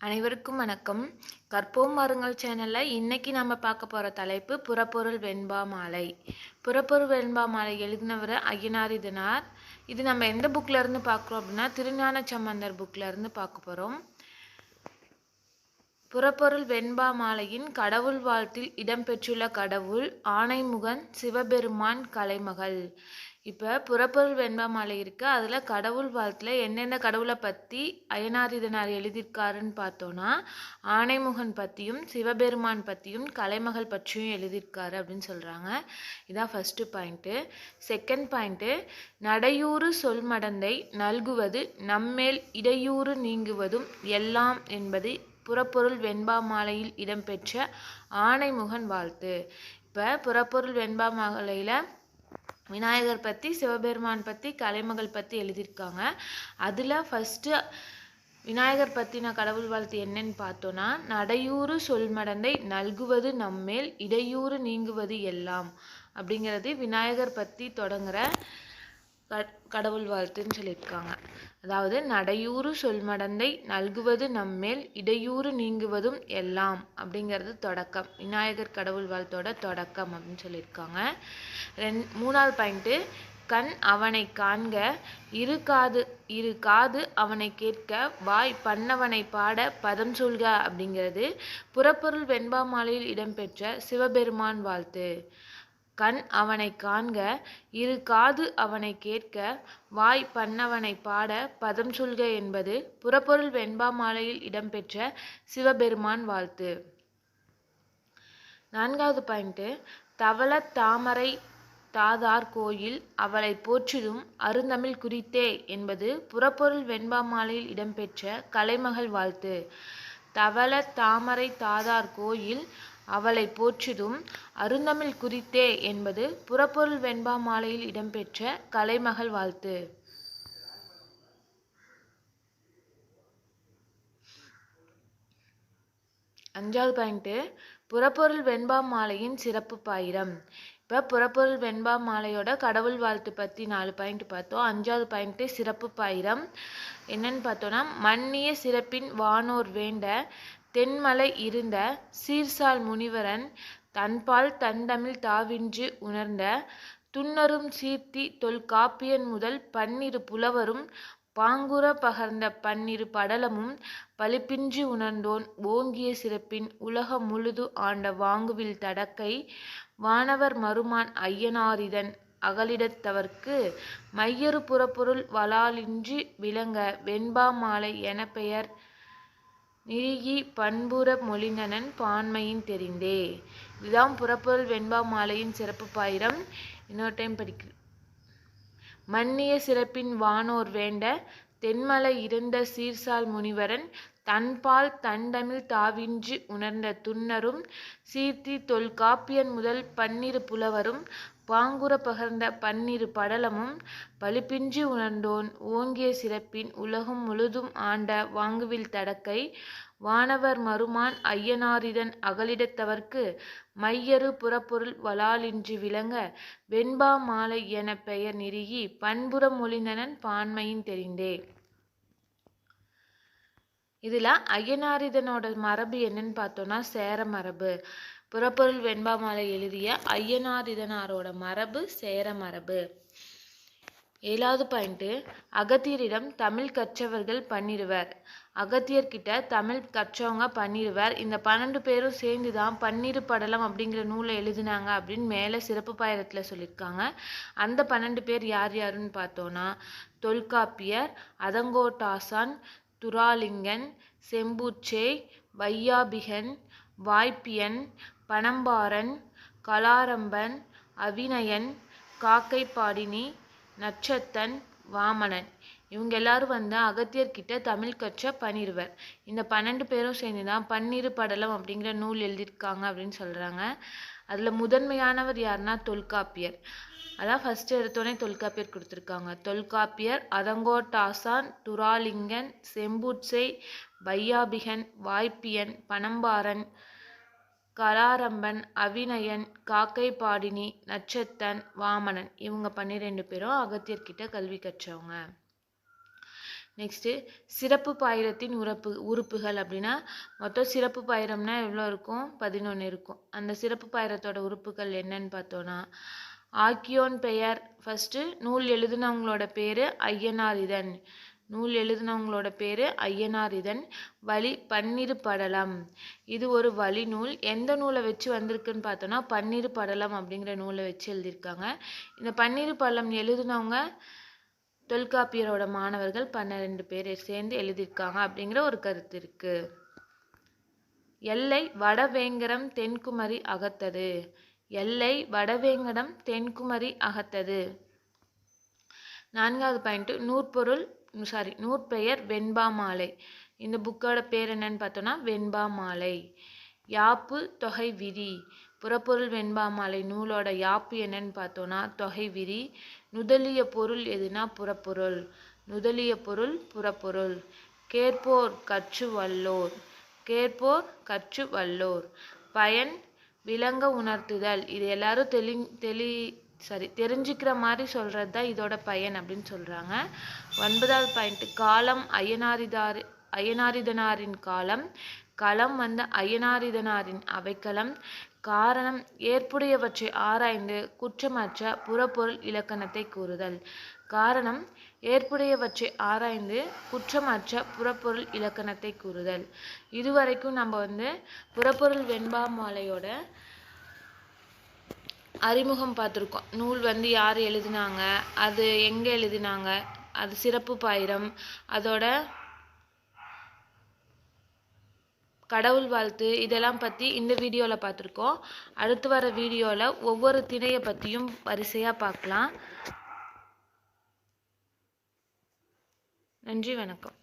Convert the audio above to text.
அனைவருக்கும் வணக்கம். கற்போம் மருங்கள் சேனலில் இன்றைக்கி நம்ம பார்க்க போகிற தலைப்பு புறப்பொருள் வெண்பா மாலை. புறப்பொருள் வெண்பா மாலை எழுதினவர் ஐயனாரிதனார் இது நம்ம எந்த புக்கில் இருந்து பார்க்குறோம் அப்படின்னா திருஞான சம்பந்தர் புக்கில் இருந்து பார்க்க போகிறோம் புறப்பொருள் வெண்பா மாலையின் கடவுள் வாழ்த்தில் இடம்பெற்றுள்ள கடவுள் ஆனைமுகன் சிவபெருமான் கலைமகள். இப்போ புறப்பொருள் வெண்பா மாலை இருக்குது அதில் கடவுள் வாழ்த்தில் என்னென்ன கடவுளை பற்றி அயனாரிதனார் எழுதியிருக்காருன்னு பார்த்தோன்னா ஆனைமுகன் பற்றியும் சிவபெருமான் பற்றியும் கலைமகள் பற்றியும் எழுதியிருக்காரு அப்படின்னு சொல்கிறாங்க இதான் ஃபஸ்ட்டு பாயிண்ட்டு செகண்ட் பாயிண்ட்டு நடையூறு சொல்மடந்தை நல்குவது நம்மேல் இடையூறு நீங்குவதும் எல்லாம் என்பது புறப்பொருள் வெண்பா மாலையில் இடம்பெற்ற ஆனைமுகன் வாழ்த்து. இப்போ புறப்பொருள் வெண்பா மாலையில் விநாயகர் பற்றி சிவபெருமான் பற்றி கலைமகள் பற்றி எழுதியிருக்காங்க. அதில் ஃபஸ்ட்டு விநாயகர் பற்றின கடவுள் வாழ்த்து என்னன்னு பார்த்தோன்னா நடையூறு சொல்மடந்தை நல்குவது நம்மேல் இடையூறு நீங்குவது எல்லாம் அப்படிங்கிறது விநாயகர் பற்றி தொடங்குகிற கடவுள் வாழ்த்துன்னு சொல்லியிருக்காங்க. அதாவது நடையூறு சொல்மடந்தை நல்குவது நம்மேல் இடையூறு நீங்குவதும் எல்லாம் அப்படிங்கிறது தொடக்கம். விநாயகர் கடவுள் வாழ்த்தோட தொடக்கம் அப்படின்னு சொல்லியிருக்காங்க. ரெண் மூணாவது பாயிண்ட்டு கண் அவனை காண்க இரு காது இரு காது அவனை கேட்க வாய் பண்ணவனை பாட பதம் சொல்க அப்படிங்கிறது புறப்பொருள் வெண்பா மாலையில் இடம்பெற்ற சிவபெருமான் வாழ்த்து. கண் அவனை காண்க இரு காது அவனை கேட்க வாய் பண்ணவனை பாட பதம் சொல்க என்பது புறப்பொருள் வெண்பா மாலையில் இடம்பெற்ற சிவபெருமான் வாழ்த்து. நான்காவது பாயிண்ட்டு தவள தாமரை தாதார் கோயில் அவளை போற்றிடும் அருந்தமிழ் குறித்தே என்பது புறப்பொருள் வெண்பா மாலையில் இடம்பெற்ற கலைமகள் வாழ்த்து. தவள தாமரை தாதார் கோயில் அவளை போற்றிடும் அருந்தமிழ் குறித்தே என்பது புறப்பொருள் வெண்பா மாலையில் இடம்பெற்ற கலைமகள் வாழ்த்து. அஞ்சாவது பாயிண்ட்டு புறப்பொருள் வெண்பா மாலையின் சிறப்பு பாயிரம். இப்போ புறப்பொருள் வெண்பா மாலையோட கடவுள் வாழ்த்து பற்றி நாலு பாயிண்ட் பார்த்தோம். அஞ்சாவது பாயிண்ட்டு சிறப்பு பாயிரம். என்னன்னு பார்த்தோன்னா மன்னிய சிறப்பின் வானோர் வேண்ட தென்மலை இருந்த சீர்சால் முனிவரன் தன்பால் தந்தமிழ் தாவின்று உணர்ந்த துன்னரும் சீர்த்தி தொல்காப்பியன் முதல் பன்னிரு புலவரும் பாங்குற பகர்ந்த பன்னிரு படலமும் பளிப்பின்றி உணர்ந்தோன் ஓங்கிய சிறப்பின் உலகம் முழுது ஆண்ட வாங்குவில் தடக்கை வானவர் மருமான் ஐயனாரிதன் அகலிடத்தவர்க்கு மையறு புறப்பொருள் வளாலின்றி விளங்க வெண்பா மாலை என பெயர் நிறுகி பண்புற மொழிநனன் பான்மையின் தெரிந்தே. இதுதான் புறப்பொருள் வெண்பா மாலையின் சிறப்பு பாயிரம். இன்னொரு டைம் படிக்க. மன்னிய சிறப்பின் வானோர் வேண்ட தென்மலை இருந்த சீர்சால் முனிவரன் தன்பால் தண்டமிழ் தாவின்றி உணர்ந்த துன்னரும் சீர்த்தி தொல்காப்பியன் முதல் பன்னிரு புலவரும் பாங்குற பகர்ந்த பன்னிரு படலமும் பளிப்பின்றி உணர்ந்தோன். ஓங்கிய சிறப்பின் உலகம் முழுதும் ஆண்ட வாங்குவில் தடக்கை வானவர் மருமான் ஐயனாரிதன் அகலிடத்தவர்க்கு மையறு புறப்பொருள் வலாலின்றி விளங்க வெண்பா மாலை என பெயர் நிறுகி பண்புற மொழிந்தனன் பான்மையின் தெரிந்தே. இதில் ஐயனாரிதனோட மரபு என்னன்னு பார்த்தோன்னா சேர மரபு. புறப்பொருள் வெண்பாமலை எழுதிய ஐயனாரிதனாரோட மரபு சேர மரபு. ஏழாவது பாயிண்ட்டு அகத்தியரிடம் தமிழ் கற்றவர்கள் பன்னிருவர் அகத்தியர்கிட்ட தமிழ் கற்றவங்க பன்னிருவர் இந்த பன்னெண்டு பேரும் சேர்ந்து தான் பன்னிரு படலம் அப்படிங்கிற நூலை எழுதினாங்க அப்படின்னு மேலே சிறப்பு பாயிரத்தில் சொல்லியிருக்காங்க அந்த பன்னெண்டு பேர் யார் யாருன்னு பார்த்தோன்னா தொல்காப்பியர் அதங்கோட்டாசான் துராலிங்கன் செம்பூச்சே வையாபிகன் வாய்ப்பியன் பனம்பாரன் கலாரம்பன் அவிநயன் காக்கைப்பாடினி நச்சத்தன் வாமனன். இவங்க எல்லாரும் வந்து அகத்தியர்கிட்ட தமிழ் கற்ற பன்னிருவர் இந்த பன்னெண்டு பேரும் சேர்ந்து தான் பன்னிரு படலம் அப்படிங்கிற நூல் எழுதியிருக்காங்க அப்படின்னு சொல்கிறாங்க அதில் முதன்மையானவர் யாருன்னா தொல்காப்பியர். அதான் ஃபஸ்ட்டு எடுத்தோடனே தொல்காப்பியர் கொடுத்துருக்காங்க. தொல்காப்பியர் அதங்கோட்டாசான் துராலிங்கன் செம்பூட்சை வையாபிகன் வாய்ப்பியன் பனம்பாரன் கலாரம்பன் அவிநயன் காக்கைப்பாடினி நச்சத்தன் வாமனன் இவங்க பன்னிரெண்டு பேரும் அகத்தியர்கிட்ட கல்வி கற்றவங்க. நெக்ஸ்ட்டு சிறப்பு பாயிரத்தின் உறுப்பு உறுப்புகள் அப்படின்னா மொத்தம் சிறப்பு பாயிரம்னா எவ்வளோ இருக்கும்? பதினொன்று இருக்கும். அந்த சிறப்பு பாயிரத்தோட உறுப்புகள் என்னன்னு பார்த்தோன்னா ஆக்கியோன் பெயர் ஃபஸ்ட்டு நூல் எழுதினவங்களோட பேர் ஐயனார் இதன் நூல் எழுதினவங்களோட பேர் ஐயனார் இதன் வழி பன்னிரு படலம். இது ஒரு வழி நூல். எந்த நூலை வச்சு வந்திருக்குன்னு பார்த்தோன்னா பன்னிரு படலம் அப்படிங்கிற நூலை வச்சு எழுதியிருக்காங்க. இந்த பன்னிரு படலம் எழுதினவங்க தொல்காப்பியரோட மாணவர்கள் பன்னிரெண்டு பேர் சேர்ந்து எழுதியிருக்காங்க அப்படிங்கிற ஒரு கருத்து இருக்கு. எல்லை வடவேங்கரம் தென்குமரி அகத்தது. எல்லை வடவேங்கடம் தென்குமரி அகத்தது. நான்காவது பாயிண்ட். நூற்பொருள் சாரி நூற்பெயர் வெண்பா மாலை இந்த புக்கோட பேர் என்னன்னு பார்த்தோன்னா வெண்பா மாலை யாப்பு தொகை விரி. புறப்பொருள் வெண்பா மாலை நூலோட யாப்பு என்னன்னு பார்த்தோன்னா தொகை விரி. நுதலிய பொருள் எதுனா புறப்பொருள். நுதலிய பொருள் புறப்பொருள். கேட்போர் கற்று வல்லோர். கேட்போர் கற்று வல்லோர். பயன் விளங்க உணர்த்துதல். இது எல்லாரும் தெளி தெளி சாரி தெரிஞ்சுக்கிற மாதிரி சொல்கிறது தான் இதோட பயன் அப்படின்னு சொல்கிறாங்க ஒன்பதாவது பாயிண்ட் காலம் அயனாரிதார் அயனாரிதனாரின் காலம். களம் வந்த அய்யனாரிதனாரின் அவைக்களம். காரணம் ஏற்புடையவற்றை ஆராய்ந்து குற்றமற்ற புறப்பொருள் இலக்கணத்தை கூறுதல். காரணம் ஏற்புடையவற்றை ஆராய்ந்து குற்றமற்ற புறப்பொருள் இலக்கணத்தை கூறுதல். இதுவரைக்கும் நம்ம வந்து புறப்பொருள் வெண்பா மாலையோட அறிமுகம் பார்த்துருக்கோம். நூல் வந்து யார் எழுதினாங்க அது எங்கே எழுதினாங்க அது சிறப்பு பாயிரம் அதோட கடவுள் வாழ்த்து இதெல்லாம் பற்றி இந்த வீடியோவில் பார்த்துருக்கோம். அடுத்து வர வீடியோவில் ஒவ்வொரு திணையை பற்றியும் வரிசையாக பார்க்கலாம். நன்றி வணக்கம்.